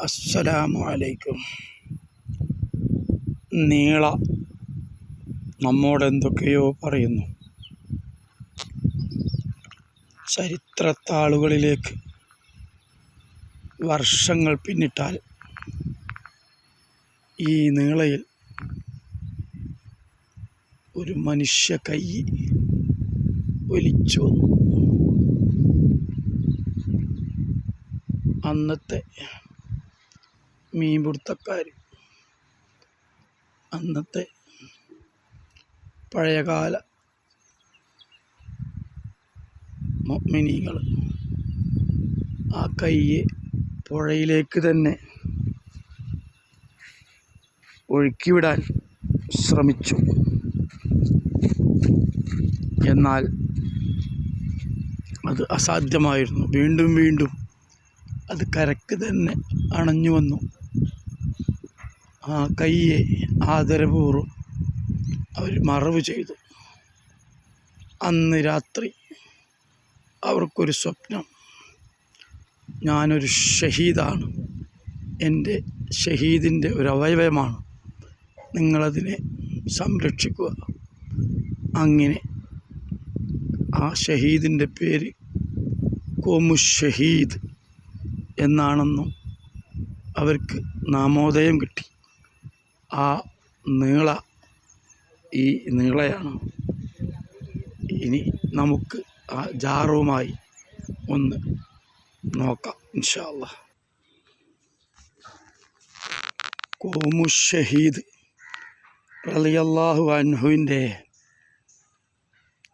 അസ്സലാമു അലൈക്കും. നീള നമ്മോട് എന്തൊക്കെയോ പറയുന്നു. ചരിത്രത്താളുകളിലേക്ക് വർഷങ്ങൾ പിന്നിട്ടാൽ ഈ നീളയിൽ ഒരു മനുഷ്യ കൈ ഒലിച്ചു വന്നു. അന്നത്തെ മീൻപിടുത്തക്കാർ അന്നത്തെ പഴയകാല മിനികൾ ആ കയ്യെ പുഴയിലേക്ക് തന്നെ ഒഴുക്കിവിടാൻ ശ്രമിച്ചു. എന്നാൽ അത് അസാധ്യമായിരുന്നു. വീണ്ടും വീണ്ടും അത് കരക്ക് തന്നെ അണഞ്ഞു വന്നു. ആ കയ്യെ ആദരപൂർവം അവർ മറവ് ചെയ്തു. അന്ന് രാത്രി അവർക്കൊരു സ്വപ്നം. ഞാനൊരു ഷഹീദാണ്. എന്റെ ഷഹീദിന്റെ ഒരു അവയവമാണ് നിങ്ങളതിനെ സംരക്ഷിക്കുക. അങ്ങനെ ആ ഷഹീദിന്റെ പേര് കോമു ഷഹീദ് എന്നാണെന്നും അവർക്ക് നാമോദയം കിട്ടി. ആ നീള ഈ നീളയാണ്. ഇനി നമുക്ക് ആ ജാറുമായി ഒന്ന് നോക്കാം ഇൻഷാല്ല കോമു ഷഹീദ് റളിയല്ലാഹു അൻഹുവിന്റെ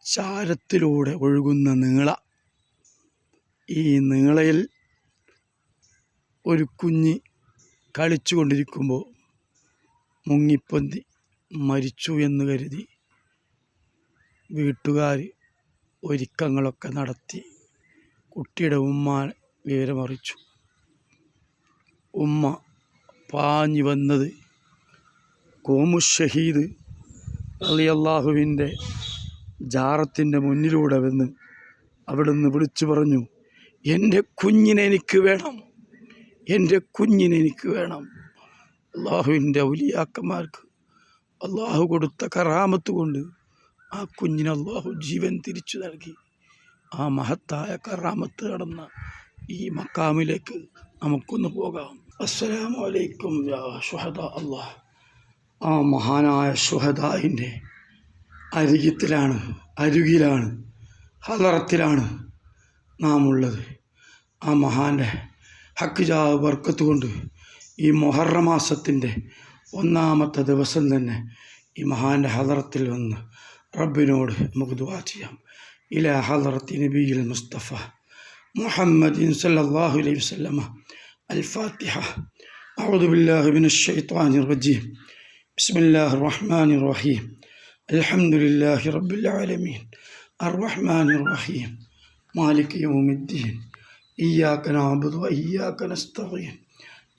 ചാരത്തിലൂടെ ഒഴുകുന്ന നീള. ഈ നീളയിൽ ഒരു കുഞ്ഞ് കളിച്ചു കൊണ്ടിരിക്കുമ്പോൾ മുങ്ങിപ്പൊന്തി മരിച്ചു എന്ന് കരുതി വീട്ടുകാർ ഒരുക്കങ്ങളൊക്കെ നടത്തി കുട്ടിയുടെ ഉമ്മ വിവരമറിച്ചു ഉമ്മ പാഞ്ഞു വന്നത് കോമു ഷഹീദ് അലിയല്ലാഹുവിന്റെ ജാറത്തിന്റെ മുന്നിലൂടെ വന്ന് അവിടുന്ന് വിളിച്ചു പറഞ്ഞു എന്റെ കുഞ്ഞിനെ എനിക്ക് വേണം എന്റെ കുഞ്ഞിനെ എനിക്ക് വേണം. അള്ളാഹുവിന്റെ ഔലിയാക്കന്മാർക്ക് അള്ളാഹു കൊടുത്ത കറാമത്ത് കൊണ്ട് ആ കുഞ്ഞിന് അള്ളാഹു ജീവൻ തിരിച്ചു നൽകി. ആ മഹത്തായ കറാമത്ത് നടന്ന ഈ മക്കാമിലേക്ക് നമുക്കൊന്ന് പോകാം. അസ്സലാമു അലൈക്കും അള്ളാഹ്. ആ മഹാനായ ഷുഹദായിന്റെ അരികത്തിലാണ് അരുകിലാണ് ഹലറത്തിലാണ് നാം ഉള്ളത് ആ മഹാന്റെ ഹക്ക് ജാ വർക്കത്ത് കൊണ്ട് ഈ മൊഹറ മാസത്തിൻ്റെ ഒന്നാമത്തെ ദിവസം തന്നെ ഈ മഹാൻ്റെ ഹലറത്തിൽ വന്ന് റബ്ബിനോട് നമുക്ക് ദുവാ ചെയ്യാം ഇല ഹലറത്തി നബിയിൽ മുസ്തഫ മുഹമ്മദ് സല്ലല്ലാഹു അലൈഹി വസല്ലമ അൽ ഫാത്തിഹ أعوذ بالله من الشيطان الرجيم بسم الله الرحمن الرحيم الحمد لله رب العالمين الرحمن الرحيم مالك يوم الدين إياك نعبد وإياك نستعين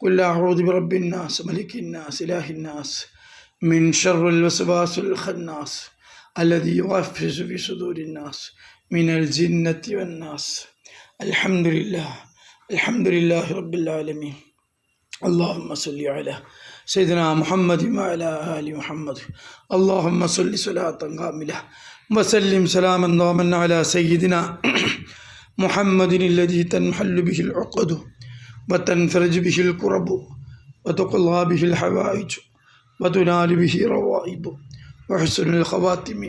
قل أعوذ برب الناس ملك الناس إله الناس من شر الوسواس الخناس الذي يوفز في صدور الناس من الجنة والناس. الحمد لله الحمد لله رب العالمين. اللهم صل على سيدنا محمد وعلى آل محمد. اللهم صل صلاة كاملة وسلم سلاما ضاما على سيدنا محمد الذي تنحل به العقد. وتنفرج به الكرب وتقضى به الحوائج وتنال به روائب وحسن الخواتم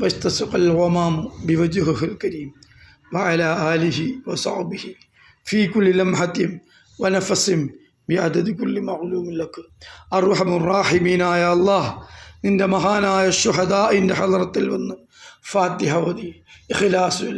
واستسقى الغمام بوجهه الكريم وعلى آله وصحبه في كل لمحة ونفس بعدد كل معلوم لك أرحم الراحمين يا الله നിന്റെ മഹാനായ ഷുഹദായിൻ്റെ ഹലറത്തിൽ വന്ന് ഫാത്തിഹ ഓതി ഇഖ്ലാസ്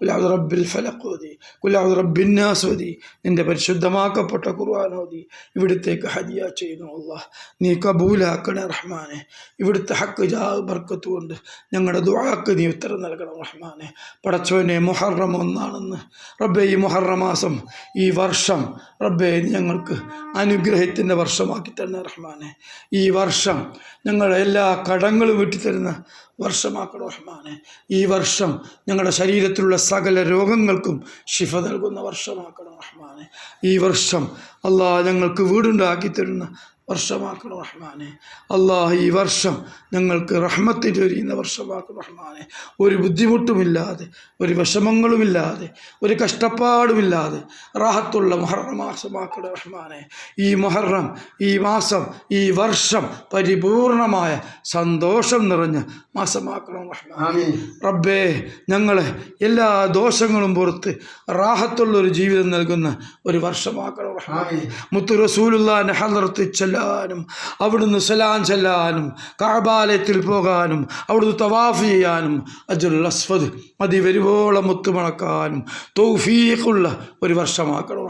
കുലാദ് റബ്ബിൽ ഫലഖ് ഓതി കുലാദ് റബ്ബിന്നാസ് ഓതി നിന്റെ പരിശുദ്ധമാക്കപ്പെട്ട ഖുർആൻ ഓതി ഇവിടുത്തേക്ക് ഹദിയ ചെയ്യുന്നു അള്ളാഹ് നീ കബൂലാക്കണേ റഹ്മാനെ. ഇവിടുത്തെ ഹക്ക് ജാ ബർക്കത്ത് കൊണ്ട് ഞങ്ങളുടെ ദുആക്ക് നീ ഉത്തരം നൽകണം റഹ്മാനെ. പടച്ചോനെ മുഹറം ഒന്നാണെന്ന്. റബ്ബെ ഈ മുഹറമാസം ഈ വർഷം റബ്ബെ ഞങ്ങൾക്ക് അനുഗ്രഹത്തിന്റെ വർഷമാക്കി തന്നെ റഹ്മാനെ. ഈ വർഷം ഞങ്ങളുടെ എല്ലാ കടങ്ങളും വീട്ടിത്തരുന്ന വർഷമാക്കണം റഹ്മാനെ? ഈ വർഷം ഞങ്ങളുടെ ശരീരത്തിലുള്ള സകല രോഗങ്ങൾക്കും ശിഫ നൽകുന്ന വർഷമാക്കണം റഹ്മാനെ? ഈ വർഷം അള്ളാഹ് ഞങ്ങൾക്ക് വീടുണ്ടാക്കി തരുന്ന വർഷമാക്കണം റഹ്മാനെ. അള്ളാഹ് ഈ വർഷം ഞങ്ങൾക്ക് റഹ്മത്തിൽ ചൊരിയുന്ന വർഷമാക്കണം റഹ്മാനെ. ഒരു ബുദ്ധിമുട്ടുമില്ലാതെ ഒരു വിഷമങ്ങളുമില്ലാതെ ഒരു കഷ്ടപ്പാടുമില്ലാതെ റാഹത്തുള്ള മുഹറം മാസമാക്കണം റഹ്മാനെ. ഈ മുഹറം ഈ മാസം ഈ വർഷം പരിപൂർണമായ സന്തോഷം നിറഞ്ഞ മാസമാക്കണം റഹ്മാനെ. റബ്ബേ ഞങ്ങളെ എല്ലാ ദോഷങ്ങളും പുറത്ത് റാഹത്തുള്ള ഒരു ജീവിതം നൽകുന്ന ഒരു വർഷമാക്കണം റഹ്മാനെ. മുത്തു റസൂലുള്ളാന്റെ ഹലർത്ത് ചെല്ലാനും അവിടുന്ന് സലാം ചെല്ലാനും കാബാലയത്തിൽ പോകാനും അവിടുന്ന് തവാഫ് ചെയ്യാനും അജുൽ അസ്വദ് മതി വരുവോളം മുത്തുമണക്കാനും തൗഫീഖുള്ള ഒരു വർഷമാക്കണം?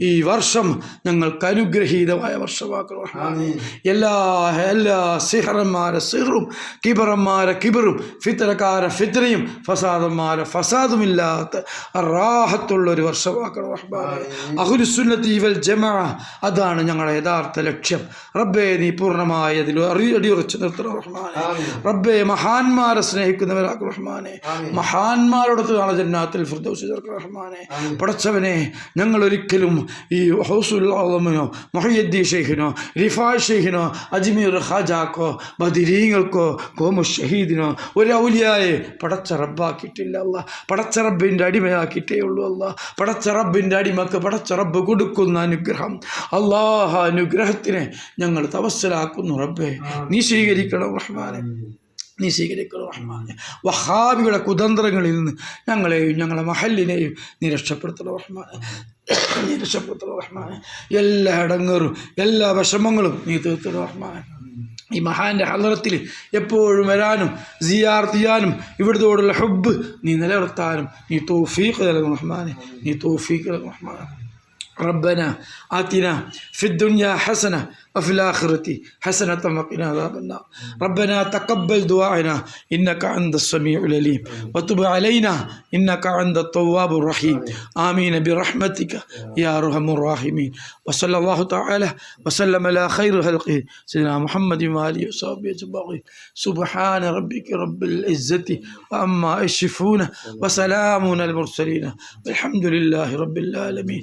ഈ വർഷം ഞങ്ങൾക്ക് അനുഗ്രഹീതമായ വർഷമാക്കണം? എല്ലാ എല്ലാ സിഹറന്മാരെ സിഹറും കിബറന്മാരെ കിബറും ഫിത്തരക്കാരെ ഫിത്രയും ഫസാദന്മാരെ ഫസാദുമില്ലാത്ത റാഹത്തുള്ള ഒരു വർഷമാക്കണം അഹുലുസുന്നത്തി വൽ ജമാ അതാണ് ഞങ്ങളുടെ യഥാർത്ഥ ലക്ഷ്യം റബ്ബെ നീ പൂർണമായി അതിൽ അറി അടിയുറച്ച് നിർത്തണം റഹ്മാനെ. റബ്ബേ മഹാന്മാരെ സ്നേഹിക്കുന്നവരാക്കും റഹ്മാനെ. മഹാന്മാരോടത്ത് നാളെ ജന്നാത്തിൽ ഫിർദൗസ് റഹ്മാനെ. പടച്ചവനെ ഞങ്ങൾ ഒരിക്കലും ഈ ഹൗസുല്ലാമിനോ മൊഹയ്യദ്ദി ഷെയ്ഖിനോ റിഫാ ഷെയ്ഖിനോ അജ്മീർ ഹാജാക്കോ ബദിരീങ്ങൾക്കോ കോമു ഷഹീദിനോ ഒരു ഔലിയായെ പടച്ച റബ്ബാക്കിയിട്ടില്ല അല്ല. പടച്ച റബ്ബിന്റെ അടിമയാക്കിയിട്ടേ ഉള്ളൂ അല്ല. പടച്ച റബ്ബിന്റെ അടിമക്ക് പടച്ച റബ്ബ് കൊടുക്കുന്ന അനുഗ്രഹം. അള്ളാഹ അനുഗ്രഹത്തിനെ ഞങ്ങൾ തവസ്സലാക്കുന്നു റബ്ബെ. നീ സ്വീകരിക്കണം റഹ്മാനെ. നീ സ്വീകരിക്കണം റഹ്മാനെ. വഹാബികളുടെ കുതന്ത്രങ്ങളിൽ നിന്ന് ഞങ്ങളെയും ഞങ്ങളെ മഹലിനെയും നീ രക്ഷപ്പെടുത്തണം റഹ്മാനെ. നീ രക്ഷപ്പെടുത്തണം റഹ്മാനെ. എല്ലാ ഇടങ്ങറും എല്ലാ വിഷമങ്ങളും നീ തീർത്തണം റഹ്മാനെ. ഈ മഹാന്റെ ഹലറത്തിൽ എപ്പോഴും വരാനും സിയാർത്ത് ചെയ്യാനും ഇവിടുത്തോടുള്ള ഹബ്ബ് നീ നിലനിർത്താനും നീ തോഫീഖ് നൽകും റഹ്മാനെ. നീ തോഫീഖ് നൽകും റഹ്മാനെ. ربنا آتنا في الدنيا حسنة وفي الآخرة حسنة وقنا عذاب النار. ربنا تقبل دعاءنا إنك أنت السميع العليم. وتب علينا إنك أنت التواب الرحيم. آمين برحمتك يا أرحم الراحمين. وصلى الله تعالى وسلم على خير خلقه سيدنا محمد وآله وصحبه أجمعين. سبحان ربك رب العزة وأما يصفون وسلام على المرسلين. والحمد لله رب العالمين.